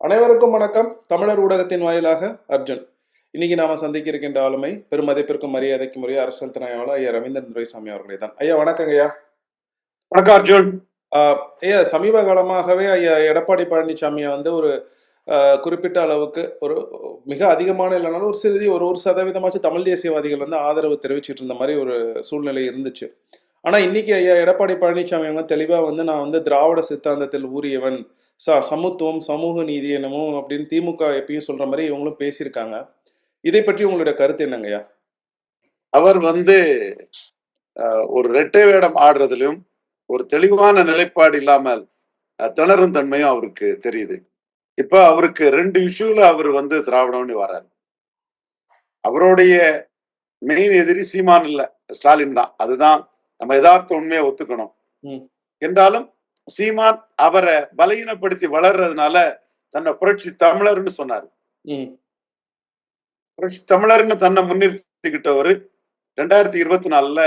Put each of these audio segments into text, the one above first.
அனைவருக்கும் வணக்கம். தமிழர் ஊடகத்தின் வாயிலாக அர்ஜுன். இன்னைக்கு நாம சந்திக்க இருக்கின்ற ஆளுமை பெருமதிப்பிற்கும் மரியாதைக்கும் உரிய அரசியல் திணையாளர் ஐயா ரவீந்திரன் துரைசாமி அவர்களே தான். ஐயா வணக்கங்க ஐயா. வணக்கம் அர்ஜுன். ஆஹ் ஐயா சமீப காலமாகவே ஐயா எடப்பாடி பழனிசாமியை வந்து ஒரு குறிப்பிட்ட அளவுக்கு ஒரு மிக அதிகமான இல்லைனாலும் ஒரு சிறிது ஒரு ஒரு சதவீதமாச்சும் தமிழ் தேசியவாதிகள் வந்து ஆதரவு தெரிவிச்சிட்டு இருந்த மாதிரி ஒரு சூழ்நிலை இருந்துச்சு. ஆனா இன்னைக்கு ஐயா எடப்பாடி பழனிசாமி அவங்க தெளிவா வந்து நான் வந்து திராவிட சித்தாந்தத்தில் ஊறியவன். ச சமத்துவம் சமூக நீதி என்னமோ அப்படின்னு திமுக எப்பயும் சொல்ற மாதிரி இவங்களும் பேசியிருக்காங்க. இதை பற்றி உங்களுடைய கருத்து என்னங்கய்யா? அவர் வந்து ஒரு இரட்டை வேடம் ஆடுறதுலயும் ஒரு தெளிவான நிலைப்பாடு இல்லாமல் திணறும் தன்மையும் அவருக்கு தெரியுது. இப்ப அவருக்கு ரெண்டு இஷ்யூல அவர் வந்து திராவிடம்னு வராரு அவருடைய மெயின் எதிரி சீமான் இல்ல ஸ்டாலின் தான். அதுதான் நம்ம யதார்த்த உண்மையை ஒத்துக்கணும். என்றாலும் சீமான் அவரை பலகீனப்படுத்தி வளர்றதுனால தன்னை புரட்சி தமிழர்னு சொன்னார். புரட்சி தமிழர்னு தன்னை முன்னிறுத்திக்கிட்டவர் ரெண்டாயிரத்தி இருபத்தி நாலுல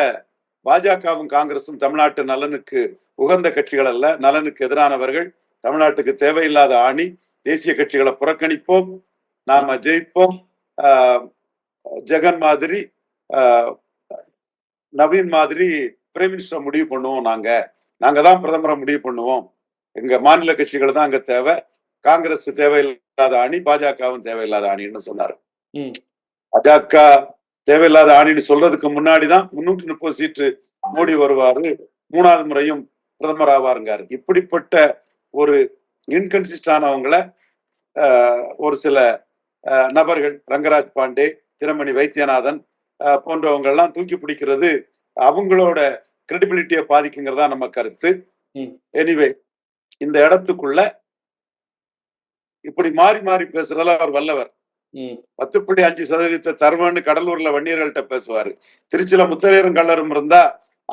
பாஜகவும் காங்கிரசும் தமிழ்நாட்டு நலனுக்கு உகந்த கட்சிகள் அல்ல நலனுக்கு எதிரானவர்கள். தமிழ்நாட்டுக்கு தேவையில்லாத ஆணி தேசிய கட்சிகளை புறக்கணிப்போம் நாம ஜெயிப்போம். ஜெகன் மாதிரி நவீன் மாதிரி பிரைம் மினிஸ்டர் முடிவு பண்ணுவோம் நாங்க. நாங்க தான் பிரதமரை முடிவு பண்ணுவோம். எங்க மாநில கட்சிகள் தான் அங்க தேவை. காங்கிரஸ் தேவையில்லாத அணி பாஜகவும் தேவையில்லாத அணின்னு சொன்னாரு. பாஜக தேவையில்லாத அணின்னு சொல்றதுக்கு முன்னாடிதான் முன்னூற்றி முப்பது சீட்டு மோடி வருவாரு. மூணாவது முறையும் பிரதமர் ஆவாருங்காரு. இப்படிப்பட்ட ஒரு இன்கன்சிஸ்டானவங்கள ஒரு சில நபர்கள் ரங்கராஜ் பாண்டே திறமணி வைத்தியநாதன் ஆஹ், போன்றவங்க எல்லாம் தூக்கி பிடிக்கிறது அவங்களோட கிரெடிபிலிட்டியை பாதிக்குங்கிறதா நம்ம கருத்து. எனிவே இந்த இடத்துக்குள்ள இப்படி மாறி மாறி பேசுறதுல அவர் வல்லவர். பத்து புள்ளி அஞ்சு சதவீதத்தை தருவேன்னு கடலூர்ல வன்னியர்கள்ட்ட பேசுவாரு. திருச்சியில முத்தரையரும் கள்ளரும் இருந்தா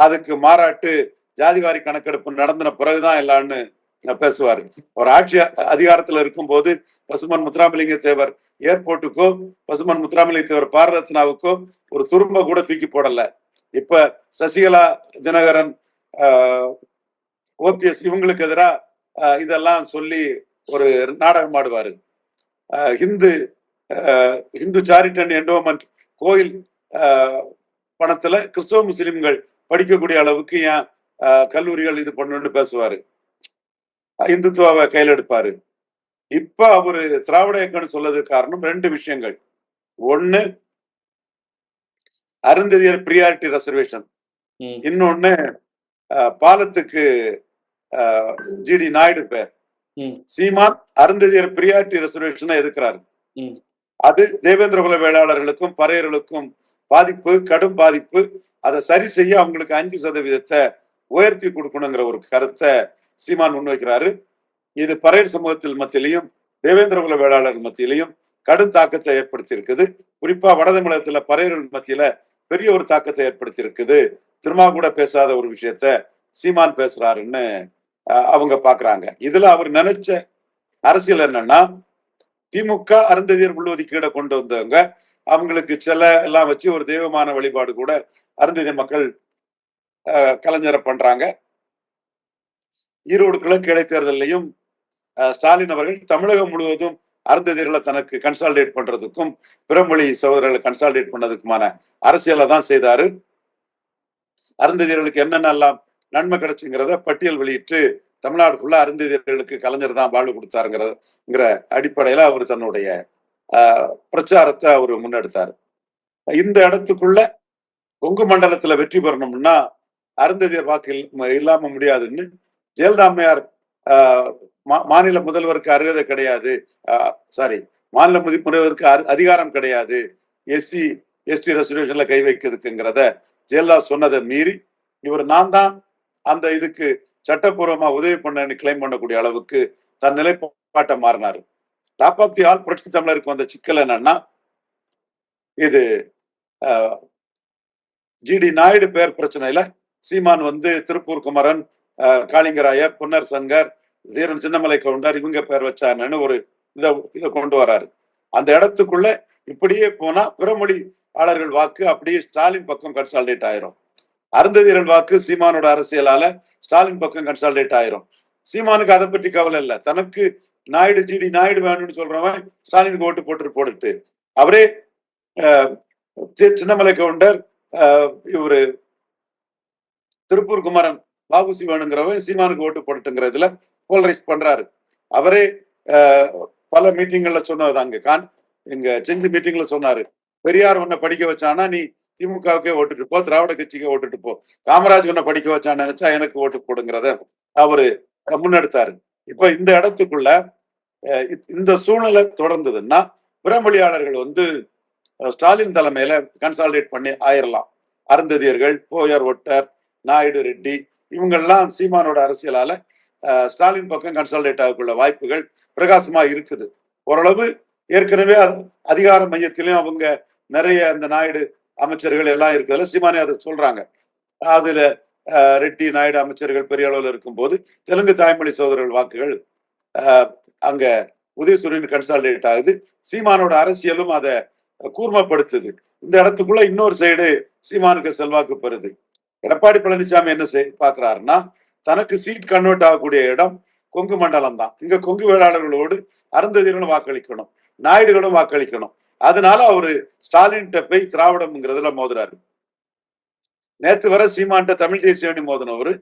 அதுக்கு மாறாட்டு ஜாதிவாரி கணக்கெடுப்பு நடந்தின பிறகுதான் எல்லான்னு பேசுவாரு. ஒரு ஆட்சி அதிகாரத்துல இருக்கும்போது பசுமன் முத்துராமலிங்க தேவர் ஏர்போர்ட்டுக்கோ பசுமன் முத்துராமலிங்க தேவர் பாரதத்னாவுக்கோ ஒரு துரும்ப கூட தூக்கி போடல. இப்ப சசிகலா தினகரன் ஓபிஎஸ் இவங்களுக்கு எதிராக இதெல்லாம் சொல்லி ஒரு நாடகம் ஆடுவாரு. ஆஹ் ஹிந்து ஹிந்து சாரிட்டன் என்டோமெண்ட் கோயில் ஆஹ் பணத்துல கிறிஸ்தவ முஸ்லிம்கள் படிக்கக்கூடிய அளவுக்கு ஏன் ஆஹ் கல்லூரிகள் இது பண்ணணும்னு பேசுவாரு. இந்துத்துவாவை கையில் எடுப்பாரு. இப்ப அவரு திராவிட இயக்கம்னு சொல்லதுக்கு காரணம் ரெண்டு விஷயங்கள். ஒண்ணு அருந்ததியர் பிரியாரிட்டி ரெசர்வேஷன் இன்னொன்னு பாலத்துக்கு ஜிடி நாயுடு பேர். சீமான் அருந்ததியர் பிரியாரிட்டி ரெசர்வேஷனை எதிர்க்கிறாரு. அது தேவேந்திர குல வேளாளர்களுக்கும் பறையர்களுக்கும் பாதிப்பு கடும் பாதிப்பு. அதை சரி செய்ய அவங்களுக்கு அஞ்சு சதவீதத்தை உயர்த்தி கொடுக்கணுங்கிற ஒரு கருத்தை சீமான் முன்வைக்கிறாரு. இது பறையர் சமூகத்தில் மத்தியிலையும் தேவேந்திர குல வேளாளர் மத்தியிலையும் கடும் தாக்கத்தை ஏற்படுத்தி இருக்குது குறிப்பா வட தமிழகத்துல பறையர்கள் மத்தியில பெரிய ஒரு தாக்கத்தை ஏற்படுத்தி இருக்குது திருமா கூட பேசாத ஒரு விஷயத்த சீமான் பேசுறாருன்னு அவங்க பாக்குறாங்க. இதுல அவர் நினைச்ச அரசியல் என்னன்னா திமுக அருந்ததியர் உள்ஒதுக்கீடை கொண்டு வந்தவங்க அவங்களுக்கு சில எல்லாம் வச்சு ஒரு தெய்வமான வழிபாடு கூட அருந்ததியர் மக்கள் கலைஞரை பண்றாங்க. ஈரோடு கிழக்கு இடைத்தேர்தலையும் ஸ்டாலின் அவர்கள் தமிழகம் முழுவதும் அருந்ததிகளை தனக்கு கன்சால்டேட் பண்றதுக்கும் பிறமொழி சகோதரர்களை கன்சால்டேட் பண்ணதுக்குமான அரசியலை தான் செய்தாரு. அருந்ததியர்களுக்கு என்னென்னலாம் நன்மை கிடைச்சுங்கிறத பட்டியல் வெளியிட்டு தமிழ்நாடு ஃபுல்லா அருந்ததியர்களுக்கு கலைஞர் தான் வாழ்வு கொடுத்தாருங்கிறங்கிற அடிப்படையில அவர் தன்னுடைய ஆஹ், பிரச்சாரத்தை அவர் முன்னெடுத்தார். இந்த இடத்துக்குள்ள கொங்கு மண்டலத்துல வெற்றி பெறணும்னா அருந்ததியர் வாக்கு இல்லாம முடியாதுன்னு ஜெயலலிதா அம்மையார் ஆஹ், மாநில முதல்வருக்கு அருகதை கிடையாது. சாரி மாநில முதல்வருக்கு அதிகாரம் கிடையாது. எஸ்சி எஸ்டி ரெசர்வேஷன்ல கை வைக்கிறதுக்குங்கிறத ஜெயலலிதா சொன்னதை மீறி இவர் நான் தான் அந்த இதுக்கு சட்டப்பூர்வமா உதவி பண்ணு கிளைம் பண்ணக்கூடிய அளவுக்கு தன் நிலைப்பாட்டை மாறினாரு. டாப் ஆஃப் தி ஆல் புரட்சி தமிழருக்கு வந்த சிக்கல் என்னன்னா இது ஜிடி நாயுடு பேர் பிரச்சனையில சீமான் வந்து திருப்பூர் குமரன் காளிங்கராயர் புன்னர் சங்கர் தீரன் சின்னமலை கவுண்டர் இவங்க பேர் வச்சாருன்னு ஒரு இதை இதை கொண்டு வராரு. அந்த இடத்துக்குள்ள இப்படியே போனா பிறமொழியாளர்கள் வாக்கு அப்படியே ஸ்டாலின் பக்கம் கன்சால்டேட் ஆயிரும். அருந்ததீரன் வாக்கு சீமானோட அரசியலால ஸ்டாலின் பக்கம் கன்சால்டேட் ஆயிரும். சீமானுக்கு அதை பற்றி கவலை இல்லை. தனக்கு நாயுடு ஜிடி நாயுடு வேணும்னு சொல்றவன் ஸ்டாலினுக்கு ஓட்டு போட்டு போட்டுட்டு. அவரே சின்னமலை கவுண்டர் அஹ், இவரு திருப்பூர் குமரன் பாபுசி வேணுங்கிறவன் சீமானுக்கு ஓட்டு போட்டுங்கிறதுல போலரைஸ் பண்றாரு. அவரே பல மீட்டிங்கள்ல சொன்னது அங்க. கான் இங்க செஞ்சு மீட்டிங்ல சொன்னாரு. பெரியார் உன்னை படிக்க வச்சானா நீ திமுகவுக்கே ஓட்டுட்டு போ திராவிட கட்சிக்கு ஓட்டுட்டு போ. காமராஜ் உன்னை படிக்க வச்சான்னு நினைச்சா எனக்கு ஓட்டு போடுங்கிறத அவரு முன்னெடுத்தாரு. இப்ப இந்த இடத்துக்குள்ள அஹ், இந்த சூழ்நிலை தொடர்ந்ததுன்னா பிறமொழியாளர்கள் வந்து ஸ்டாலின் தலைமையில கன்சாலிடேட் பண்ணி ஆயிரலாம். அருந்ததியர்கள் போயர் ஒட்டர் நாயுடு ரெட்டி இவங்கெல்லாம் சீமானோட அரசியலால ஸ்டாலின் பக்கம் கன்சால்டேட் ஆகக்குள்ள வாய்ப்புகள் பிரகாசமா இருக்குது. ஓரளவு ஏற்கனவே அதிகார மையத்திலையும் அவங்க நிறைய அந்த நாயுடு அமைச்சர்கள் எல்லாம் இருக்கிறதுல சீமானே அதை சொல்றாங்க. அதுல அஹ், ரெட்டி நாயுடு அமைச்சர்கள் பெரிய அளவில் இருக்கும்போது தெலுங்கு தாய்மொழி சோதரர்கள் வாக்குகள் அங்க உதயசூரியன் கன்சால்டேட் ஆகுது. சீமானோட அரசியலும் அதை கூர்மப்படுத்துது. இந்த இடத்துக்குள்ள இன்னொரு சைடு சீமானுக்கு செல்வாக்கு பெறுது. எடப்பாடி பழனிசாமி என்ன செய் பாக்குறாருன்னா தனக்கு சீட் கன்வெர்ட் ஆகக்கூடிய இடம் கொங்கு மண்டலம் தான் இங்க கொங்கு வேளாளர்களோடு அருந்ததியர்களும் வாக்களிக்கணும். நாயுடுகளும் வாக்களிக்கணும். அதனால அவரு ஸ்டாலின்கிட்ட போய் திராவிடம்ங்கிறதுல மோதுறாரு. நேத்து வர சீமான்ட்ட தமிழ் தேசியம் மோதினவரு.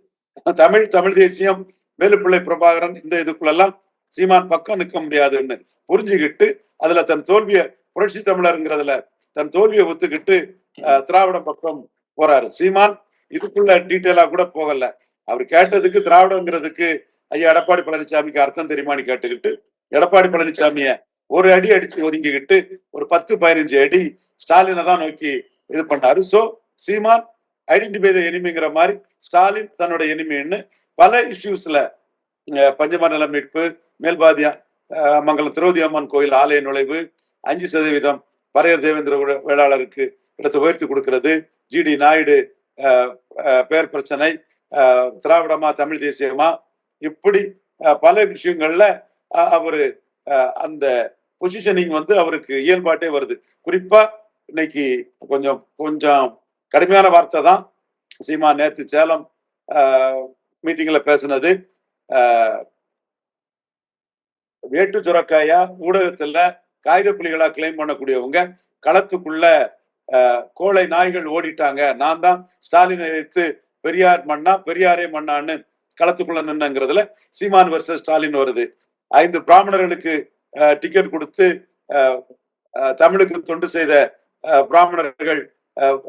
தமிழ் தமிழ் தேசியம் வேலுப்பிள்ளை பிரபாகரன் இந்த இதுக்குள்ளெல்லாம் சீமான் பக்கம் நிற்க முடியாதுன்னு புரிஞ்சுக்கிட்டு அதுல தன் தோல்விய புரட்சி தமிழருங்கிறதுல தன் தோல்வியை ஒத்துக்கிட்டு அஹ், திராவிட பக்கம் போறாரு. சீமான் இதுக்குள்ள டீட்டெயிலா கூட போகல. அவர் கேட்டதுக்கு திராவிடங்கிறதுக்கு ஐயா எடப்பாடி பழனிசாமிக்கு அர்த்தம் தெரியுமான்னு கேட்டுக்கிட்டு? எடப்பாடி பழனிசாமிய ஒரு அடி அடிச்சு ஒதுங்கிக்கிட்டு ஒரு பத்து பதினஞ்சு அடி ஸ்டாலினை தான் நோக்கி இது பண்ணாரு. சோ சீமான் ஐடென்டிஃபை த எனிமிங்கிற மாதிரி ஸ்டாலின் தன்னோட எனிமின்னு பல இஷ்யூஸ்ல பஞ்சமண்டல மீட்பு மேல்பாதியா அஹ், மங்கலம் திரௌதி அம்மன் கோயில் ஆலய நுழைவு அஞ்சு சதவீதம் பரையர் தேவேந்திர வேளாளருக்கு இடத்தை உயர்த்தி கொடுக்கிறது ஜிடி நாயுடு அஹ், பேர் பிரச்சனை திராவிடமா தமிழ் தேசியமா இப்படி பல விஷயங்கள்ல அஹ், அவரு அந்த பொசிஷனிங் வந்து அவருக்கு இயல்பாட்டே வருது. குறிப்பா இன்னைக்கு கொஞ்சம் கொஞ்சம் கடுமையான வார்த்தை தான் சீமா நேத்து சேலம் மீட்டிங்ல பேசினது. வேட்டு சுரக்காயா ஊடகத்துல காகித புலிகளா கிளைம் பண்ணக்கூடியவங்க களத்துக்குள்ள அஹ், கோழை நாய்கள் ஓடிட்டாங்க. நான் தான் ஸ்டாலினை எதிர்த்து பெரியார் மண்ணா பெரியாரே மண்ணான்னு களத்துக்குள்ள நின்னுங்கிறதுல சீமான் வர்சஸ் ஸ்டாலின் வருது. ஐந்து பிராமணர்களுக்கு டிக்கெட் கொடுத்து தமிழுக்கு தொண்டு செய்த பிராமணர்கள் அஹ்,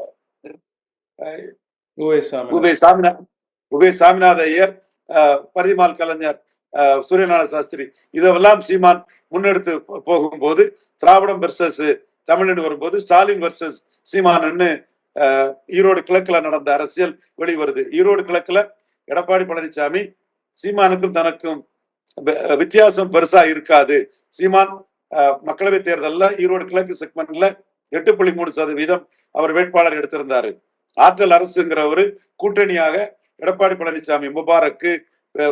அஹ், ஓஏ சாமி உபே சாமிநாத் உபே சாமிநாத ஐயர் அஹ், பரிதிமால் கலைஞர் சூரியநாத சாஸ்திரி இதெல்லாம் சீமான் முன்னெடுத்து போகும்போது திராவிடம் வெர்சஸ் தமிழ்னு வரும்போது ஸ்டாலின் வெர்சஸ் சீமானன்னு ஈரோடு கிழக்குல நடந்த அரசியல் வெளிவருது. ஈரோடு கிழக்குல எடப்பாடி பழனிசாமி சீமானுக்கும் தனக்கும் வித்தியாசம் பெருசா இருக்காது. சீமான் அஹ், மக்களவைத் தேர்தலில் ஈரோடு கிழக்கு செக்மெண்ட்ல எட்டு புள்ளி மூணு சதவீதம் அவர் வேட்பாளர் எடுத்திருந்தாரு. ஆற்றல் அரசுங்கிறவரு கூட்டணியாக எடப்பாடி பழனிசாமி முபாரக்கு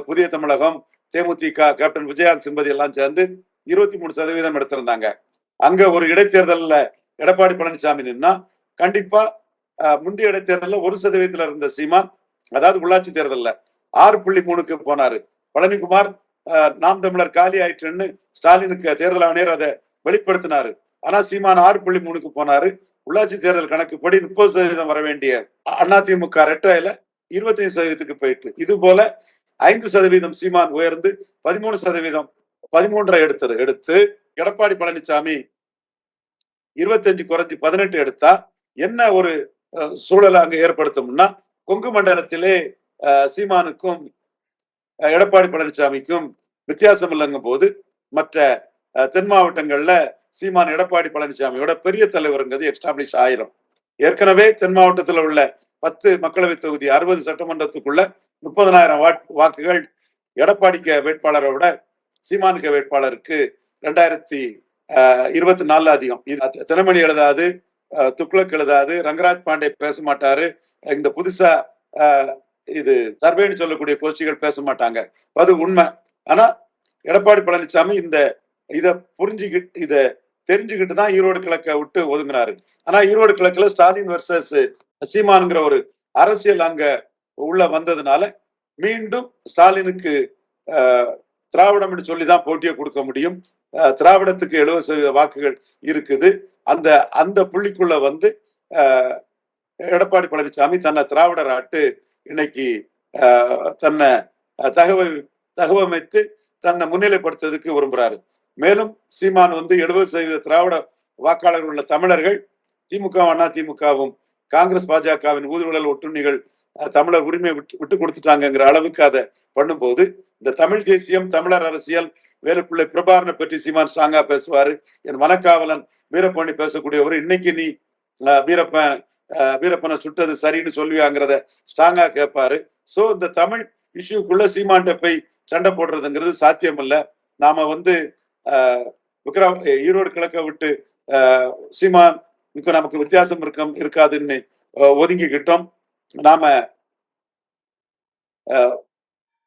புதிய தமிழகம் தேமுதிக கேப்டன் விஜயகாந்த் சிம்பதி எல்லாம் சேர்ந்து இருபத்தி மூணு சதவீதம் எடுத்திருந்தாங்க. அங்க ஒரு இடைத்தேர்தலில் எடப்பாடி பழனிசாமி நின்னா கண்டிப்பா முந்தைய இடைத்தேர்தலில் ஒரு சதவீதத்துல இருந்த சீமான் அதாவது உள்ளாட்சி தேர்தலில் ஆறு புள்ளி மூணுக்கு போனாரு. பழனிக்குமார் அஹ், நாம் தமிழர் காலி ஆயிற்றுன்னு ஸ்டாலினுக்கு தேர்தல் ஆணையர் அதை வெளிப்படுத்தினாரு. ஆனா சீமான் ஆறு புள்ளி மூணுக்கு போனாரு. உள்ளாட்சி தேர்தல் கணக்குப்படி முப்பது சதவீதம் வர வேண்டிய அதிமுக ரெட்டையில இருபத்தைந்து சதவீதத்துக்கு போயிட்டு. இது போல ஐந்து சதவீதம் சீமான் உயர்ந்து பதிமூணு சதவீதம் பதிமூன்றரை எடுத்தது. எடுத்து எடப்பாடி பழனிசாமி இருபத்தஞ்சு குறைஞ்சி பதினெட்டு எடுத்தா என்ன ஒரு சூழலை அங்கே ஏற்படுத்தும்னா கொங்கு மண்டலத்திலே சீமானுக்கும் அஹ், எடப்பாடி பழனிசாமிக்கும் வித்தியாசம் இல்லைங்கும் போது மற்ற தென் மாவட்டங்கள்ல சீமான் எடப்பாடி பழனிசாமியோட பெரிய தலைவருங்கிறது எஸ்டாப்ளிஷ் ஆயிரும். ஏற்கனவே தென் மாவட்டத்தில் உள்ள பத்து மக்களவை தொகுதி அறுபது சட்டமன்றத்துக்குள்ள முப்பதனாயிரம் வாக்குகள் எடப்பாடிக்க வேட்பாளரை விட சீமானுக்க வேட்பாளருக்கு ரெண்டாயிரத்தி இருபத்தி நாலு அதிகம். இது தினமணி எழுதாது துக்ளக் எழுதாது ரங்கராஜ் பாண்டே பேச மாட்டாரு. இந்த புதுசா இது சர்வேன்னு சொல்லக்கூடிய கோஷ்டிகள் பேச மாட்டாங்க. அது உண்மை. ஆனா எடப்பாடி பழனிசாமி இந்த இதை புரிஞ்சுக்கிட்டு இதை தெரிஞ்சுக்கிட்டு தான் ஈரோடு கிழக்க விட்டு ஒதுங்கினாரு. ஆனா ஈரோடு கிழக்குல ஸ்டாலின் வர்சஸ் சீமானுங்கிற ஒரு அரசியல் அங்க உள்ள வந்ததுனால மீண்டும் ஸ்டாலினுக்கு திராவிடம் சொல்லி தான் போட்டியை கொடுக்க முடியும். திராவிடத்துக்கு எழுபது சதவீத வாக்குகள் இருக்குது. அந்த அந்த புள்ளிக்குள்ள வந்து எடப்பாடி பழனிசாமி தன்னை திராவிடர் ஆட்டு இன்னைக்கு தன்னை அஹ், தகவல் தகவமைத்து தன்னை முன்னிலைப்படுத்துறதுக்கு விரும்புறாரு. மேலும் சீமான் வந்து எழுபது சதவீத திராவிட வாக்காளர்கள் உள்ள தமிழர்கள் திமுக அதிமுகவும் திமுகவும் காங்கிரஸ் பாஜகவின் ஊதுவிழல் ஒட்டுண்ணிகள் தமிழர் உரிமை விட்டு விட்டு கொடுத்துட்டாங்கங்கிற அளவுக்கு அதை பண்ணும்போது இந்த தமிழ் தேசியம் தமிழர் அரசியல் வேலுப்பிள்ளை பிரபாரனை பற்றி சீமான் ஸ்ட்ராங்கா பேசுவாரு. என் மனக்காவலன் வீரப்பாண்டி பேசக்கூடியவர். இன்னைக்கு நீ வீரப்பன் வீரப்பனை சுட்டது சரின்னு சொல்லுவியாங்கிறத ஸ்ட்ராங்கா கேட்பாரு சோ இந்த தமிழ் இஷ்யூக்குள்ள சீமான்ட்ட போய் சண்டை போடுறதுங்கிறது சாத்தியம் இல்லை நாம வந்து விக்ரம் ஈரோடு கிழக்க விட்டு சீமான் இப்போ நமக்கு வித்தியாசம் இருக்க இருக்காதுன்னு ஒதுங்கிக்கிட்டோம். நாம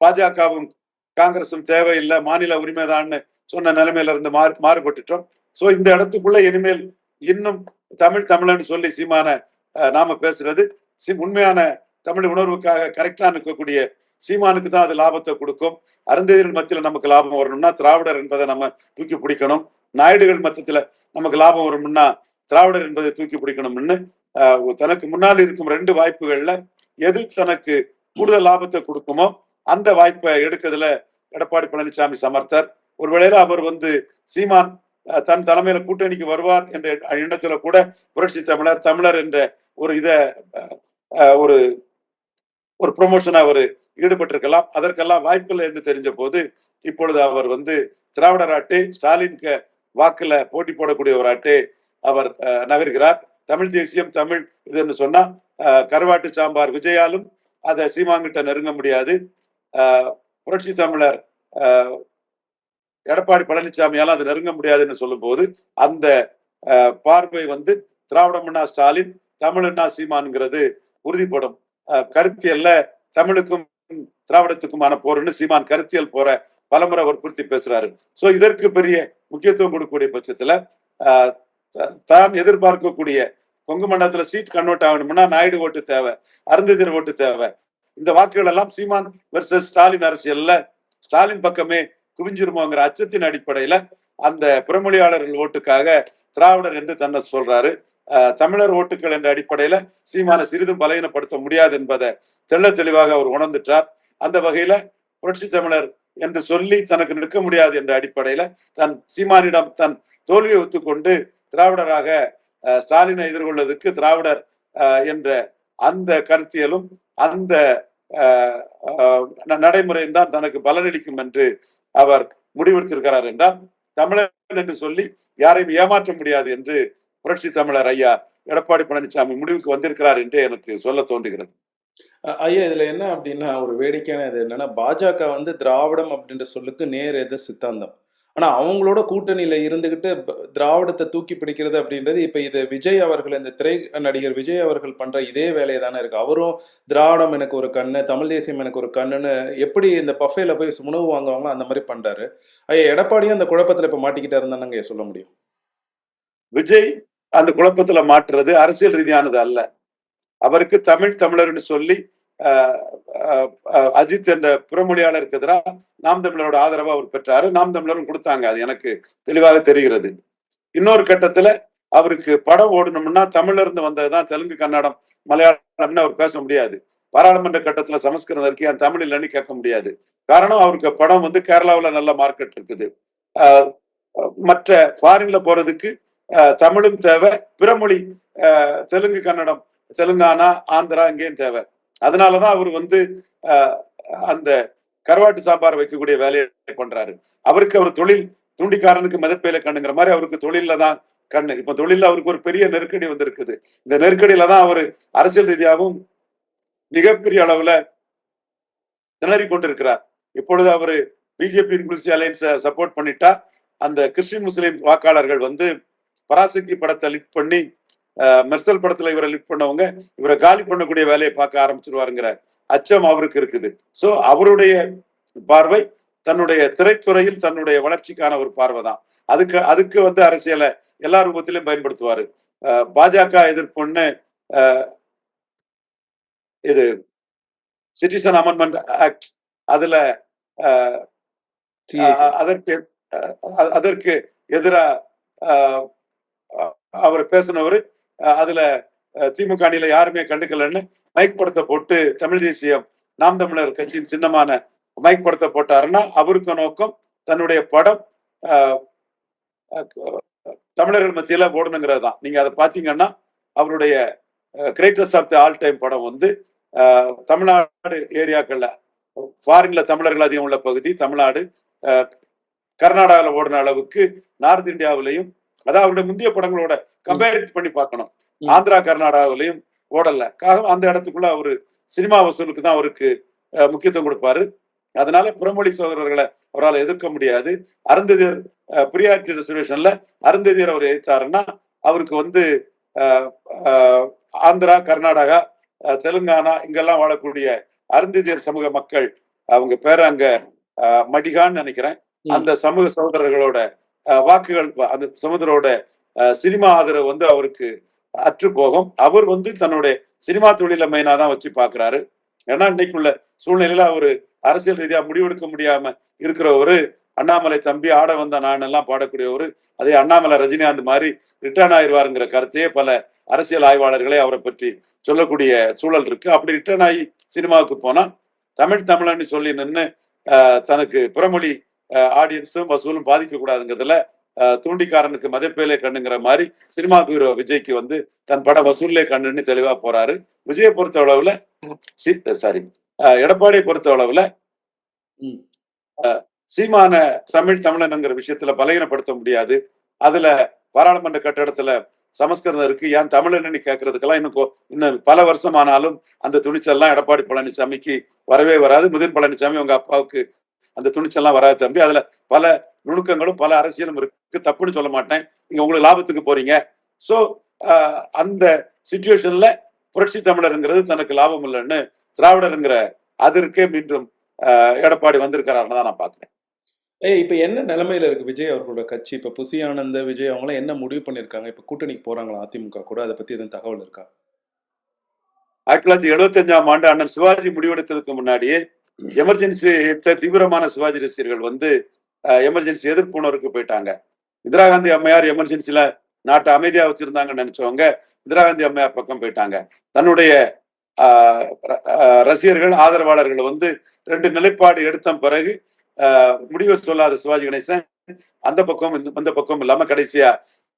பாஜகவும் காங்கிரசும் தேவையில்லை மாநில உரிமைதான்னு சொன்ன நிலைமையில இருந்து மாறு மாறுபட்டுட்டோம். சோ இந்த இடத்துக்குள்ள இனிமேல் இன்னும் தமிழ் தமிழன்னு சொல்லி சீமான நாம பேசுறது. சி- உண்மையான தமிழ் உணர்வுக்காக கரெக்டா நிற்கக்கூடிய சீமானுக்கு தான் அது லாபத்தை கொடுக்கும். அருந்ததியர்கள் மத்தியில நமக்கு லாபம் வரணும்னா திராவிடர் என்பதை நம்ம தூக்கி பிடிக்கணும். நாயுடுகள் மத்தியில நமக்கு லாபம் வரணும்னா திராவிடர் என்பதை தூக்கி பிடிக்கணும்னு தனக்கு முன்னால் இருக்கும் ரெண்டு வாய்ப்புகள்ல எது தனக்கு கூடுதல் லாபத்தை கொடுக்குமோ அந்த வாய்ப்பை எடுக்கிறதுல எடப்பாடி பழனிசாமி சமர்த்தர். ஒருவேளை அவர் வந்து சீமான் தன் தலைமையில கூட்டணிக்கு வருவார் என்ற எண்ணத்துல கூட புரட்சி தமிழர் தமிழர் என்ற ஒரு இத ஒரு ஒரு ப்ரொமோஷன் அவர் ஈடுபட்டிருக்கலாம். அதற்கெல்லாம் வாய்ப்பில்லை என்று தெரிஞ்ச போது இப்பொழுது அவர் வந்து திராவிடராட்டே ஸ்டாலினுக்கு வாக்குல போட்டி போடக்கூடிய ஒரு ஆட்டு அவர் அஹ், நகர்கிறார். தமிழ் தேசியம் தமிழ் இதுன்னு சொன்னா அஹ், கருவாட்டு சாம்பார் விஜயாலும் அதை சீமாங்கிட்ட நெருங்க முடியாது. புரட்சி தமிழர் எடப்பாடி பழனிசாமியால் அது நெருங்க முடியாதுன்னு சொல்லும்போது அந்த பார்வை வந்து திராவிடம்னா ஸ்டாலின் தமிழ்னா சீமான்ங்கிறது உறுதிப்படும். அஹ், கருத்தியல்ல தமிழுக்கும் திராவிடத்துக்குமான போர்னு சீமான் கருத்தியல் போற பலமுறை வற்புறுத்தி பேசுறாரு. சோ இதற்கு பெரிய முக்கியத்துவம் கொடுக்கக்கூடிய பட்சத்துல அஹ், தான் எதிர்பார்க்கக்கூடிய கொங்கு மண்டலத்துல சீட் கன்வெர்ட் ஆகணும்னா நாயுடு ஓட்டு தேவை அருந்ததியர் ஓட்டு தேவை இந்த வாக்குகள் எல்லாம் சீமான் வெர்சஸ் ஸ்டாலின் அரசியல்ல ஸ்டாலின் பக்கமே குவிஞ்சிருமோங்கிற அச்சத்தின் அடிப்படையில அந்த புறமொழியாளர்கள் ஓட்டுக்காக திராவிடர் என்று தன்னை சொல்றாரு. தமிழர் ஓட்டுகள் என்ற அடிப்படையில சீமான சிறிதும் பலகீனப்படுத்த முடியாது என்பதை தெள்ள தெளிவாக அவர் உணர்ந்துட்டார். அந்த வகையில புரட்சி தமிழர் என்று சொல்லி தனக்கு நிற்க முடியாது என்ற அடிப்படையில தன் சீமானிடம் தன் தோல்வியை ஒத்துக்கொண்டு திராவிடராக ஸ்டாலினை எதிர்கொள்வதற்கு திராவிடர் என்ற அந்த கருத்தியலும் அந்த நடைமுறையும் தான் தனக்கு பலனளிக்கும் என்று அவர் முடிவெடுத்திருக்கிறார் என்றால் தமிழன் என்று சொல்லி யாரையும் ஏமாற்ற முடியாது என்று புரட்சி தமிழர் ஐயா எடப்பாடி பழனிசாமி முடிவுக்கு வந்திருக்கிறார் என்று எனக்கு சொல்ல தோன்றுகிறது. ஐயா இதுல என்ன அப்படின்னா ஒரு வேடிக்கையான இது என்னன்னா பாஜக வந்து திராவிடம் அப்படின்ற சொல்லுக்கு நேர் எதிர் சித்தாந்தம். ஆனா அவங்களோட கூட்டணியில இருந்துகிட்டு திராவிடத்தை தூக்கி பிடிக்கிறது அப்படின்றது இப்ப இது விஜய் அவர்கள் இந்த திரை நடிகர் விஜய் அவர்கள் பண்ற இதே வேலையை தானே இருக்கு. அவரும் திராவிடம் எனக்கு ஒரு கண்ணு தமிழ் தேசியம் எனக்கு ஒரு கண்ணுன்னு எப்படி இந்த பஃபேல போய் உணவு வாங்குவாங்களோ அந்த மாதிரி பண்றாரு. ஐயா எடப்பாடியும் அந்த குழப்பத்துல இப்ப மாட்டிக்கிட்டே இருந்தாங்க சொல்ல முடியும். விஜய் அந்த குழப்பத்துல மாற்றுறது அரசியல் ரீதியானது அல்ல. அவருக்கு தமிழ் தமிழர்னு சொல்லி அஜித் என்ற புறமொழியாளருக்கு எதிராக நாம் தமிழரோட ஆதரவை அவர் பெற்றாரு. நாம் தமிழரும் கொடுத்தாங்க. அது எனக்கு தெளிவாக தெரிகிறது. இன்னொரு கட்டத்துல அவருக்கு படம் ஓடணும்னா தமிழ்ல இருந்து வந்ததுதான் தெலுங்கு கன்னடம் மலையாளம்னு அவர் பேச முடியாது. பாராளுமன்ற கட்டத்துல சமஸ்கிருதம் இருக்கு. ஏன் தமிழ் இல்லைன்னு கேட்க முடியாது. காரணம் அவருக்கு படம் வந்து கேரளாவுல நல்ல மார்க்கெட் இருக்குது. ஆஹ், மற்ற ஃபாரின்ல போறதுக்கு ஆஹ், தமிழும் தேவை. பிறமொழி தெலுங்கு கன்னடம் தெலுங்கானா ஆந்திரா இங்கேயும் தேவை. அதனாலதான் அவர் வந்து அந்த கருவாட்டு சாம்பார் வைக்கக்கூடிய வேலையை பண்றாரு. அவருக்கு அவர் தொழில் துண்டிக்காரனுக்கு மிதப்பையில கண்ணுங்கிற மாதிரி அவருக்கு தொழில தான் கண்ணு. இப்ப தொழில அவருக்கு ஒரு பெரிய நெருக்கடி வந்திருக்குது. இந்த நெருக்கடியில தான் அவர் அரசியல் ரீதியாகவும் மிகப்பெரிய அளவுல திணறி கொண்டிருக்கிறார். இப்பொழுது அவரு பிஜேபி இன்க்ளூசிவ் அலையன்ஸை சப்போர்ட் பண்ணிட்டா அந்த கிறிஸ்டின் முஸ்லீம் வாக்காளர்கள் வந்து பராசக்தி படத்தை லிஃப்ட் பண்ணி மெர்சல் படத்துல இவரை லிஃப்ட் பண்ணவங்க இவரை காலி பண்ணக்கூடிய வேலையை பார்க்க ஆரம்பிச்சிருவாருங்கிற அச்சம் அவருக்கு இருக்குது. சோ அவருடைய பார்வை தன்னுடைய திரைத்துறையில் தன்னுடைய வளர்ச்சிக்கான ஒரு பார்வை தான். அதுக்கு அதுக்கு வந்து அரசியலை எல்லா ரூபத்திலும் பயன்படுத்துவாரு. பாஜக எதிர்ப்புன்னு இது சிட்டிசன் அமெண்ட்மெண்ட் ஆக்ட் அதுல அதற்கு அதற்கு எதிரா அஹ், அஹ், அவர் பேசினவர் அதுல திமுக அணியில யாருமே கண்டுக்கலன்னு மைக் படத்தை போட்டு தமிழ் தேசியம் நாம் தமிழர் கட்சியின் சின்னமான மைக் படத்தை போட்டாருன்னா அவருக்கு நோக்கம் தன்னுடைய படம் தமிழர்கள் மத்தியில போடணுங்கிறது தான் நீங்க அதை பாத்தீங்கன்னா அவருடைய greatest of the all time படம் வந்து தமிழ்நாடு ஏரியாக்கள்ல ஃபாரின்ல தமிழர்கள் அதிகம் உள்ள பகுதி தமிழ்நாடு கர்நாடகாவில் ஓடின அளவுக்கு நார்த் இந்தியாவிலையும் அதாவது அவருடைய முந்தைய படங்களோட கம்பேர் பண்ணி பார்க்கணும். ஆந்திரா கர்நாடகாவிலையும் ஓடல. காரணம் அந்த இடத்துக்குள்ள அவரு சினிமா வசூலுக்கு தான் அவருக்கு முக்கியத்துவம் கொடுப்பாரு. அதனால புறமொழி சகோதரர்களை அவரால் எதிர்க்க முடியாது. அருந்ததியர் பிரியாரிட்டி ரிசர்வேஷன்ல அருந்ததியர் அவர் எதிர்த்தாருன்னா அவருக்கு வந்து ஆந்திரா கர்நாடகா தெலுங்கானா இங்கெல்லாம் வாழக்கூடிய அருந்ததியர் சமூக மக்கள் அவங்க பேர் அங்க மடிகான்னு நினைக்கிறேன். அந்த சமூக சகோதரர்களோட வாக்குகள் அந்த சமுதரோட சினிமா ஆதரவு வந்து அவருக்கு அற்று போகும். அவர் வந்து தன்னுடைய சினிமா தொழில மெயினா தான் வச்சு பாக்குறாரு ஏன்னா இன்னைக்குள்ள சூழ்நிலையில அவரு அரசியல் ரீதியா முடிவெடுக்க முடியாம இருக்கிறவரு அண்ணாமலை தம்பி ஆட வந்த நான் எல்லாம் பாடக்கூடியவரு அதே அண்ணாமலை ரஜினிகாந்த் மாதிரி ரிட்டர்ன் ஆயிடுவாருங்கிற கருத்தையே பல அரசியல் ஆய்வாளர்களே அவரை பற்றி சொல்லக்கூடிய சூழல் இருக்கு. அப்படி ரிட்டர்ன் ஆகி சினிமாவுக்கு போனா தமிழ் தமிழன்னு சொல்லி நின்று தனக்கு பிறமொழி ஆடியன்ஸும் வசூலும் பாதிக்க கூடாதுங்கிறதுல தூண்டிக்காரனுக்கு மதிப்பேலே கண்ணுங்கிற மாதிரி சினிமா ஹீரோ விஜய்க்கு வந்து தன் பட வசூல்லே கண்ணுன்னு தெளிவா போறாரு. விஜயை பொறுத்த அளவுல சாரி எடப்பாடியை பொறுத்த அளவுல. சீமான தமிழ் தமிழனுங்கிற விஷயத்துல பலகீனப்படுத்த முடியாது. அதுல பாராளுமன்ற கட்டடத்துல சமஸ்கிருதம் இருக்கு. ஏன் தமிழன்னு கேட்கறதுக்கெல்லாம் இன்னும் இன்னும் பல வருஷம் ஆனாலும் அந்த துணிச்சல்லாம் எடப்பாடி பழனிசாமிக்கு வரவே வராது. முதன் பழனிசாமி உங்க அப்பாவுக்கு அந்த துணிச்சல்லாம் வராது தம்பி. அதுல பல நுணுக்கங்களும் பல அரசியலும் இருக்கு. தப்புன்னு சொல்ல மாட்டேன். நீங்க உங்களுக்கு லாபத்துக்கு போறீங்க. சோ அந்த சுச்சுவேஷன்ல புரட்சி தமிழருங்கிறது தனக்கு லாபம் இல்லைன்னு திராவிடருங்கிற அதற்கே மீண்டும் எடப்பாடி வந்திருக்கிறாருன்னு தான் நான் பாக்குறேன் ஏய் இப்ப என்ன நிலைமையில இருக்கு விஜய் அவர்களோட கட்சி? இப்ப புசி ஆனந்த விஜய் அவங்களாம் என்ன முடிவு பண்ணிருக்காங்க இப்ப கூட்டணிக்கு போறாங்களா அதிமுக கூட? அதை பத்தி எதுவும் தகவல் இருக்கா? ஆயிரத்தி தொள்ளாயிரத்தி எழுபத்தஞ்சாம் ஆண்டு அண்ணன் சிவாஜி முடிவெடுத்ததுக்கு முன்னாடியே எமர்ஜென்சி தீவிரமான சிவாஜி ரசிகர்கள் வந்து எமர்ஜென்சி எதிர்ப்புணர்வுக்கு போயிட்டாங்க. இந்திரா காந்தி அம்மையார் எமர்ஜென்சியில நாட்டை அமைதியா வச்சிருந்தாங்கன்னு நினைச்சவங்க இந்திரா காந்தி அம்மையார் பக்கம் போயிட்டாங்க. தன்னுடைய ஆஹ், ர- ஆஹ், ரசிகர்கள் ஆதரவாளர்கள் வந்து ரெண்டு நிலைப்பாடு எடுத்த பிறகு ஆஹ், முடிவு சொல்லாத சிவாஜி கணேசன் அந்த பக்கம் இந்த- பக்கம் இல்லாம கடைசியா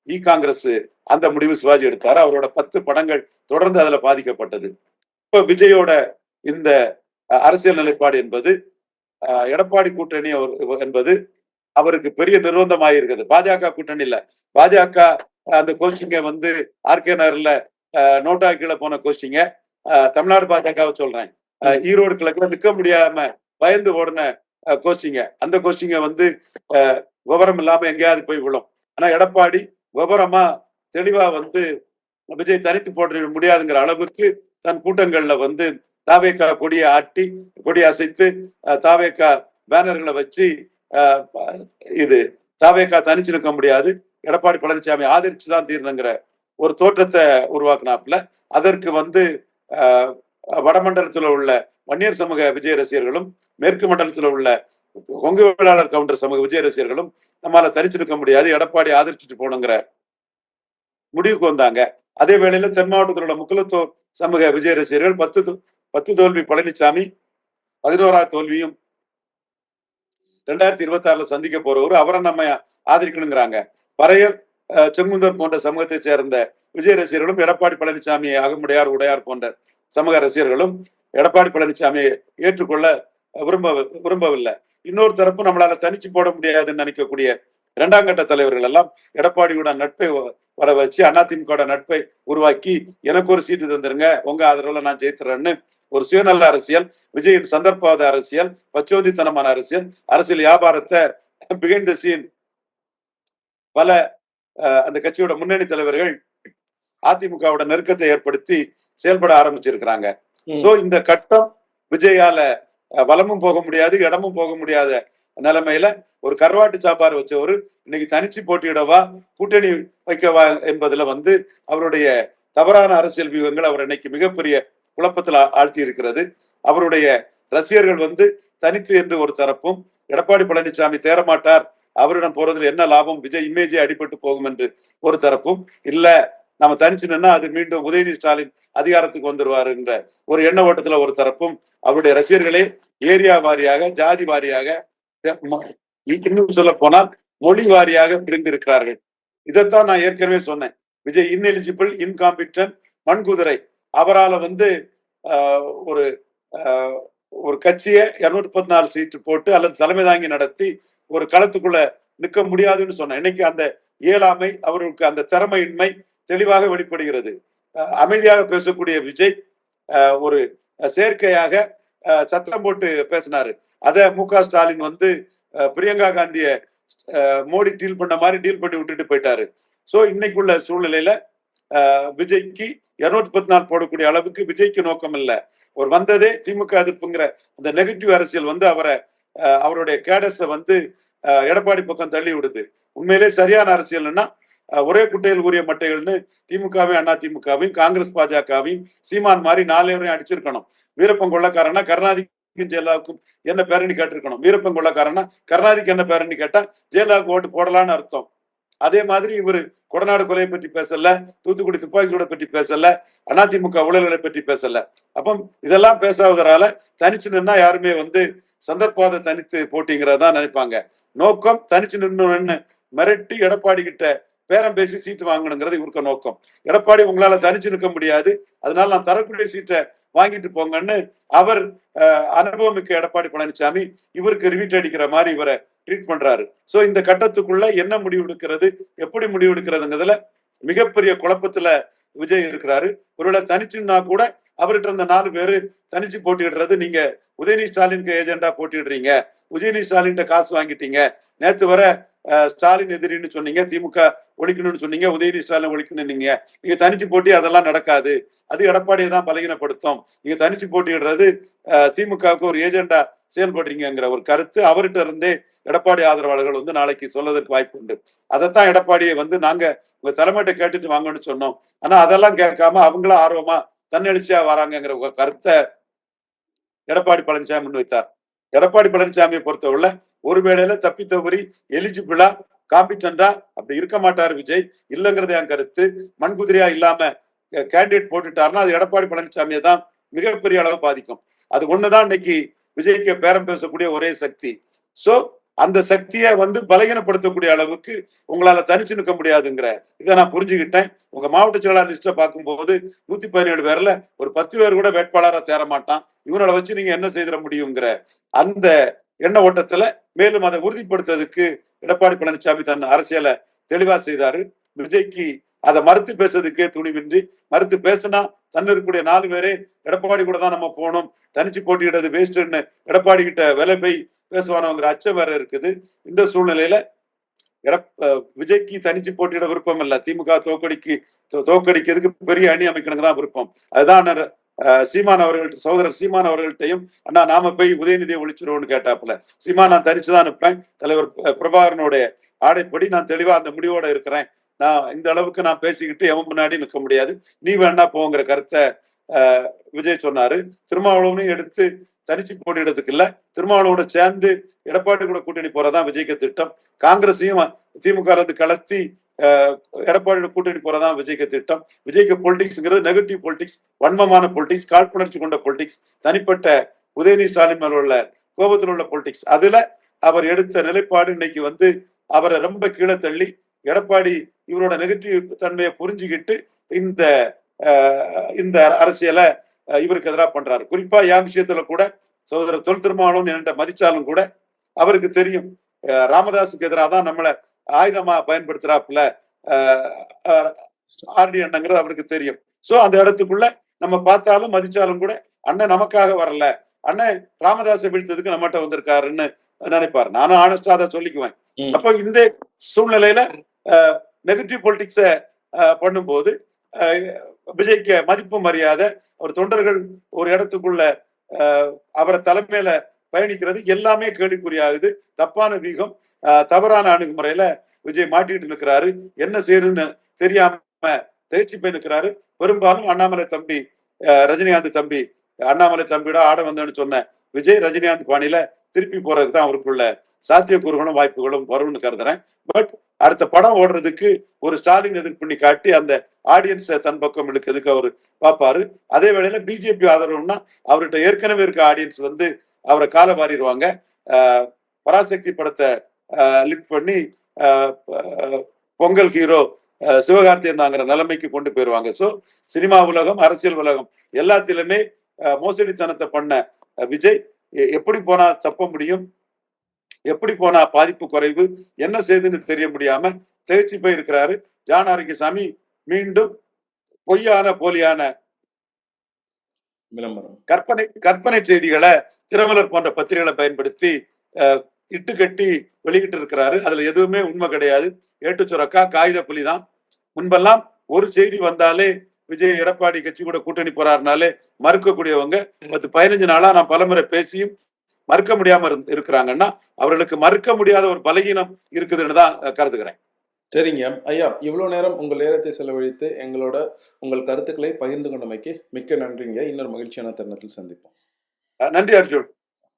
இ காங்கிரஸ் அந்த முடிவு சிவாஜி எடுத்தாரு. அவரோட பத்து படங்கள் தொடர்ந்து அதுல பாதிக்கப்பட்டது. இப்ப விஜயோட இந்த அரசியல் நிலைப்பாடு என்பது எடப்பாடி கூட்டணி அவர் என்பது அவருக்கு பெரிய நிர்பந்தமாயிருக்குது பாஜக கூட்டணி இல்ல. பாஜக அந்த கோஷிங்க வந்து ஆர்கே நகர்ல நோட்டா கீழே போன அஹ், தமிழ்நாடு பாஜகவை சொல்றேன். ஈரோடு கிழக்குல நிக்க முடியாம பயந்து ஓடின கோஷிங்க அந்த கோஷிங்க வந்து விவரம் இல்லாம எங்கேயாவது போய் விழும். ஆனா எடப்பாடி விவரமா தெளிவா வந்து விஜய் தனித்து போட முடியாதுங்கிற அளவுக்கு தன் கூட்டங்கள்ல வந்து தாவேக்கா கொடியை ஆட்டி கொடி அசைத்து அஹ், தாவேக்கா பேனர்களை வச்சு இது தாவேக்கா தனிச்சு நிற்க முடியாது. எடப்பாடி பழனிசாமி ஆதரிச்சு தான் தீரணுங்கிற ஒரு தோற்றத்தை உருவாக்குனாப்புல. அதற்கு வந்து வடமண்டலத்தில் வடமண்டலத்துல உள்ள வன்னியர் சமூக விஜய ரசிகர்களும் மேற்கு மண்டலத்துல உள்ள கொங்கு வேளாளர் கவுண்டர் சமூக விஜய ரசிகர்களும் நம்மால தனிச்சு நிற்க முடியாது. எடப்பாடி ஆதரிச்சுட்டு போகணுங்கிற முடிவுக்கு வந்தாங்க. அதே வேளையில தென் மாவட்டத்தில் உள்ள முக்குலத்தோர் சமூக விஜய ரசிகர்கள் பத்து பத்து தோல்வி பழனிசாமி பதினோராவது தோல்வியும் ரெண்டாயிரத்தி இருபத்தி ஆறுல சந்திக்க போறவர் அவரை நம்ம ஆதரிக்கணுங்கிறாங்க. பறையர் செங்குந்தர் போன்ற சமூகத்தை சேர்ந்த விஜய் ரசிகர்களும் எடப்பாடி பழனிசாமி அகமுடையார் உடையார் போன்ற சமூக ரசிகர்களும் எடப்பாடி பழனிசாமியை ஏற்றுக்கொள்ள விரும்ப விரும்பவில்லை. இன்னொரு தரப்பு நம்மளால தனிச்சு போட முடியாதுன்னு நினைக்கக்கூடிய இரண்டாம் கட்ட தலைவர்கள் எல்லாம் எடப்பாடியோட நட்பை வ- வர வச்சு அதிமுக நட்பை உருவாக்கி எனக்கு ஒரு சீட்டு தந்துருங்க உங்க ஆதரவுல நான் ஜெயித்துறேன்னு ஒரு சுயநல அரசியல் விஜயின் சந்தர்ப்பவாத அரசியல் பச்சோந்தித்தனமான அரசியல் அரசியல் வியாபாரத்தை பிகைண்ட் த சீன் பல அந்த கட்சியோட முன்னணி தலைவர்கள் அதிமுகவோட நெருக்கத்தை ஏற்படுத்தி செயல்பட ஆரம்பிச்சிருக்கிறாங்க. சோ இந்த கட்டம் விஜயால அஹ், வலமும் போக முடியாது இடமும் போக முடியாத நிலைமையில ஒரு கருவாட்டு சாப்பாடு வச்சவரு இன்னைக்கு தனிச்சு போட்டியிடவா கூட்டணி வைக்கவா என்பதுல வந்து அவருடைய தவறான அரசியல் வியூகங்கள் அவர் இன்னைக்கு மிகப்பெரிய குழப்பத்தில் ஆழ்த்தி இருக்கிறது அவருடைய ரசிகர்கள் வந்து தனித்து என்று ஒரு தரப்பும் எடப்பாடி பழனிசாமி தேரமாட்டார் அவரிடம் போறதுல என்ன லாபம்? விஜய் இமேஜே அடிபட்டு போகும் என்று ஒரு தரப்பும் இல்ல நம்ம தனிச்சு நின்னா அது மீண்டும் உதயநிதி ஸ்டாலின் அதிகாரத்துக்கு வந்துருவாருன்ற ஒரு எண்ண ஓட்டத்துல ஒரு தரப்பும் அவருடைய ரசிகர்களே ஏரியா வாரியாக ஜாதி வாரியாக இன்னும் சொல்ல போனால் மொழி வாரியாக பிரிந்திருக்கிறார்கள். இதைத்தான் நான் ஏற்கனவே சொன்னேன். விஜய் இன்எலிஜிபிள் இன்காம்பிட்டன் மண்குதிரை. அவரால் வந்து ஒரு ஒரு கட்சியை இருநூத்தி முப்பத்தி நாலு சீட்டு போட்டு அல்லது தலைமை தாங்கி நடத்தி ஒரு களத்துக்குள்ள நிற்க முடியாதுன்னு சொன்னேன் இன்னைக்கு அந்த இயலாமை அவர்களுக்கு அந்த திறமையின்மை தெளிவாக வெளிப்படுகிறது. அமைதியாக பேசக்கூடிய விஜய் ஒரு செயற்கையாக சத்தம் போட்டு பேசினாரு. அதை மு க ஸ்டாலின் வந்து பிரியங்கா காந்திய மோடி டீல் பண்ண மாதிரி டீல் பண்ணி விட்டுட்டு போயிட்டாரு. ஸோ இன்னைக்குள்ள சூழ்நிலையில விஜய்க்கு இருநூத்தி பத்து நாள் போடக்கூடிய அளவுக்கு விஜய்க்கு நோக்கம் இல்லை ஒரு வந்ததே திமுக எதிர்ப்புங்கிற அந்த நெகட்டிவ் அரசியல் வந்து அவரை அவருடைய கேடஸை வந்து எடப்பாடி பக்கம் தள்ளி விடுது. உண்மையிலே சரியான அரசியல்னா ஒரே குட்டையில் ஊறிய மட்டைகள்னு திமுகவையும் அண்ணா திமுகவையும் காங்கிரஸ் பாஜகவையும் சீமான் மாதிரி நாலேவரையும் அடிச்சிருக்கணும். வீரப்பன் கொள்ளக்காரனா கருணாநிதிக்கும் ஜெயலலாவுக்கும் என்ன பேரணி கேட்டிருக்கணும்? வீரப்பன் கொள்ளக்காரனா கருணாநிதிக்கு என்ன பேரணி கேட்டா ஜெயலலாவுக்கு ஓட்டு போடலான்னு அர்த்தம். அதே மாதிரி இவர் கொடநாடு கொலையை பற்றி பேசல தூத்துக்குடி துப்பாக்கி பற்றி பேசல அதிமுக ஊழல்களை பற்றி பேசல. அப்போ இதெல்லாம் பேசாததால தனிச்சு நின்னா யாருமே வந்து சந்தர்ப்பாத தனித்து போட்டிங்கிறதா நினைப்பாங்க. நோக்கம் தனிச்சு நின்னு மிரட்டி எடப்பாடி கிட்ட பேரம் பேசி சீட்டு வாங்கணுங்கிறது இவருக்கு நோக்கம். எடப்பாடி உங்களால தனிச்சு நிற்க முடியாது அதனால நான் தரக்கூடிய சீட்டை வாங்கிட்டு போங்கன்னு அவர் அனுபவமிக்க எடப்பாடி பழனிசாமி இவருக்கு ரிவீட் அடிக்கிற மாதிரி இவரை ட்ரீட் பண்றாரு. சோ இந்த கட்டத்துக்குள்ள என்ன முடிவு எடுக்கிறது எப்படி முடிவெடுக்கிறதுங்கிறதுல மிகப்பெரிய குழப்பத்துல விஜய் இருக்கிறாரு. ஒருவேளை தனிச்சுன்னா கூட அவர்கிட்ட இருந்த நாலு பேரு தனிச்சு போட்டியிடுறது நீங்க உதயநிதி ஸ்டாலினுக்கு ஏஜெண்டா போட்டிடுறீங்க உதயநிதி ஸ்டாலின் காசு வாங்கிட்டீங்க. நேத்து வர ஸ்டாலின் எதிரின்னு சொன்னீங்க திமுக ஒழிக்கணும்னு சொன்னீங்க உதயநிதி ஸ்டாலின் ஒழிக்கணும் நீங்க நீங்க தனிச்சு போட்டி அதெல்லாம் நடக்காது. அது எடப்பாடியை தான் பலகீனப்படுத்தும். நீங்க தனிச்சு போட்டிடுறது திமுகவுக்கு ஒரு ஏஜெண்டா செயல்படுறீங்கிற ஒரு கருத்து அவர்கிட்ட இருந்தே எடப்பாடி ஆதரவாளர்கள் வந்து நாளைக்கு சொல்லதற்கு வாய்ப்பு உண்டு. அதைத்தான் எடப்பாடியை வந்து நாங்க உங்க தலைமையிட்ட கேட்டுட்டு வாங்கன்னு சொன்னோம். ஆனா அதெல்லாம் கேட்காம அவங்களும் ஆர்வமா தன்னெழுச்சியா வராங்கங்கிற ஒரு கருத்தை எடப்பாடி பழனிசாமி முன்வைத்தார். எடப்பாடி பழனிசாமியை பொறுத்தவரை ஒரு வேளையில தப்பி தவறி எலிஜிபிளா காம்பிட்டண்டா அப்படி இருக்க மாட்டார் விஜய். இல்லைங்கிறது என் கருத்து. மண்குதிரையா இல்லாம கேண்டிடேட் போட்டுட்டாருன்னா அது எடப்பாடி பழனிசாமியை தான் மிகப்பெரிய அளவு பாதிக்கும். அது ஒண்ணுதான் இன்னைக்கு விஜய்க்கு பேரம் பேசக்கூடிய ஒரே சக்தி. சோ அந்த சக்தியை வந்து பலகீனப்படுத்தக்கூடிய அளவுக்கு உங்களால தனிச்சு நிற்க முடியாதுங்கிற இதை நான் புரிஞ்சுக்கிட்டேன் உங்க மாவட்ட செயலாளர் லிஸ்ட்டை பார்க்கும்போது நூத்தி பதினேழு பேர்ல ஒரு பத்து பேர் கூட வேட்பாளராக தேர மாட்டான். இவனோட வச்சு நீங்க என்ன செய்திட முடியுங்கிற அந்த எண்ண ஓட்டத்துல மேலும் அதை உறுதிப்படுத்துறதுக்கு எடப்பாடி பழனிசாமி தன் அரசியலை தெளிவா செய்தாரு. விஜய்க்கு அதை மறுத்து பேசுறதுக்கே துணிவின்றி மறுத்து பேசினா தன்னு இருக்கக்கூடிய நாலு பேரே எடப்பாடி கூட தான் நம்ம போனோம் தனிச்சு போட்டியிடுறது வேஸ்ட்னு எடப்பாடி கிட்ட விலை போய் பேசுவானவங்கிற அச்சம் வேற இருக்குது. இந்த சூழ்நிலையில எடப் விஜய்க்கு தனிச்சு போட்டியிட விருப்பம் இல்ல. திமுக தோக்கடிக்கு தோ- தோக்கடிக்கிறதுக்கு பெரிய அணி அமைக்கணுங்க தான் விருப்பம். அதுதான் சீமான் அவர்கள்ட்ட சகோதரர் சீமான் அவர்கள்ட்டையும் அண்ணா நாம போய் உதயநிதியை ஒழிச்சிருவோம்னு கேட்டாப்புல. சீமான் நான் தனிச்சுதான் தான் தலைவர் ப- பிரபாகரனுடைய ஆடைப்படி நான் தெளிவா அந்த முடிவோட இருக்கிறேன். நான் இந்த அளவுக்கு நான் பேசிக்கிட்டு எவன் முன்னாடி நிற்க முடியாது. நீ வேணா போங்கிற கருத்தை விஜய் சொன்னாரு. திருமாவளவனையும் எடுத்து தனிச்சு போட்டிடுறதுக்கு இல்ல. திருமாவளவோட சேர்ந்து எடப்பாடி கூட கூட்டணி போறதான் விஜய்க்கு திட்டம். காங்கிரஸையும் திமுக ல இருந்து கலத்தி அஹ், எடப்பாடியோட கூட்டணி போறதான் விஜய்க்கு திட்டம். விஜய்க்கு பொலிட்டிக்ஸ்ங்கிறது நெகட்டிவ் பொலிட்டிக்ஸ் வன்மமான பொலிட்டிக்ஸ் காழ்ப்புணர்ச்சி கொண்ட பொலிட்டிக்ஸ் தனிப்பட்ட உதயநிதி ஸ்டாலின் மேல உள்ள கோபத்தில் உள்ள பொலிட்டிக்ஸ். அதுல அவர் எடுத்த நிலைப்பாடு இன்னைக்கு வந்து அவரை ரொம்ப கீழே தள்ளி எடப்பாடி இவரோட நெகட்டிவ் தன்மையை புரிஞ்சுக்கிட்டு இந்த இந்த அரசியலை இவருக்கு எதிராக பண்றாரு. குறிப்பா என் விஷயத்துல கூட சகோதரர் தொல் திருமாவளவன் என்கிட்ட மதிச்சாலும் கூட அவருக்கு தெரியும். ராமதாஸுக்கு எதிராக தான் நம்மளை ஆயுதமா பயன்படுத்துறாப்புல ஆர்டி அண்ணங்கிறது அவருக்கு தெரியும். சோ அந்த இடத்துக்குள்ள நம்ம பார்த்தாலும் மதிச்சாலும் கூட அண்ணன் நமக்காக வரல அண்ணன் ராமதாஸை வீழ்த்ததுக்கு நம்மகிட்ட வந்திருக்காருன்னு நினைப்பாரு. நானும் ஆனஸ்டா அதை சொல்லிக்குவேன். அப்போ இந்த சூழ்நிலையில நெகட்டிவ் பொலிட்டிக்ஸை பண்ணும்போது விஜய்க்கு மதிப்பு மரியாதை அவர் தொண்டர்கள் ஒரு இடத்துக்குள்ள அவரை தலைமையில பயணிக்கிறது எல்லாமே கேள்விக்குறியாகுது. தப்பான வீகம் தவறான அணுகுமுறையில விஜய் மாட்டிட்டு நிற்கிறாரு என்ன செய்யறதுன்னு தெரியாம தேர்ச்சி போய் நிற்கிறாரு பெரும்பாலும் அண்ணாமலை தம்பி ரஜினிகாந்த் தம்பி அண்ணாமலை தம்பியோட ஆட வந்தேன்னு சொன்ன விஜய் ரஜினிகாந்த் பாணியில திருப்பி போறதுக்கு தான் அவருக்குள்ள சாத்தியக்கூறுகளும் வாய்ப்புகளும் வரும்னு கருதுறேன். பட் அடுத்த படம் ஓடுறதுக்கு ஒரு ஸ்டாலின் எதிர்ப்புண்ணி காட்டி அந்த ஆடியன்ஸை தன் பக்கம் இழுக்கிறதுக்கு அவர் பார்ப்பாரு. அதே வேளையில பிஜேபி ஆதரவுன்னா அவர்கிட்ட ஏற்கனவே இருக்க ஆடியன்ஸ் வந்து அவரை காலை வாரிடுவாங்க ஆஹ் பராசக்தி படத்தை லிஃப்ட் பண்ணி ஆஹ் பொங்கல் ஹீரோ சிவகார்த்தியன் தாங்கிற நிலைமைக்கு கொண்டு போயிருவாங்க ஸோ சினிமா உலகம் அரசியல் உலகம் எல்லாத்திலுமே மோசடித்தனத்தை பண்ண விஜய் எப்படி போனா தப்ப முடியும்? எப்படி போனா பாதிப்பு குறைவு? என்ன செய்யுதுன்னு தெரிய முடியாம திகைச்சு போய் இருக்கிறாரு ஜான் ஆரோக்கியசாமி மீண்டும் பொய்யான போலியான விளம்பரம். கற்பனை கற்பனை செய்திகளை திரமலர் போன்ற பத்திரிகைகளை பயன்படுத்தி இட்டு கட்டி வெளியிட்டு இருக்கிறாரு. அதுல எதுவுமே உண்மை கிடையாது. ஏட்டு சுரக்கா காகித புலி தான். முன்பெல்லாம் ஒரு செய்தி வந்தாலே விஜய் எடப்பாடி கட்சி கூட கூட்டணி போறாருனாலே மறுக்கக்கூடியவங்க பத்து பதினஞ்சு நாளா நான் பலமுறை பேசியும் மறுக்க முடியாம இருக்கிறாங்கன்னா அவர்களுக்கு மறுக்க முடியாத ஒரு பலகீனம் இருக்குதுன்னு தான் கருதுகிறேன். சரிங்க. ஐயா இவ்வளவு நேரம் உங்கள் நேரத்தை செலவழித்து எங்களோட உங்கள் கருத்துக்களை பகிர்ந்து கொண்டமைக்கு மிக்க நன்றிங்க. இன்னொரு மகிழ்ச்சியான தருணத்தில் சந்திப்போம். நன்றி அர்ஜுன்.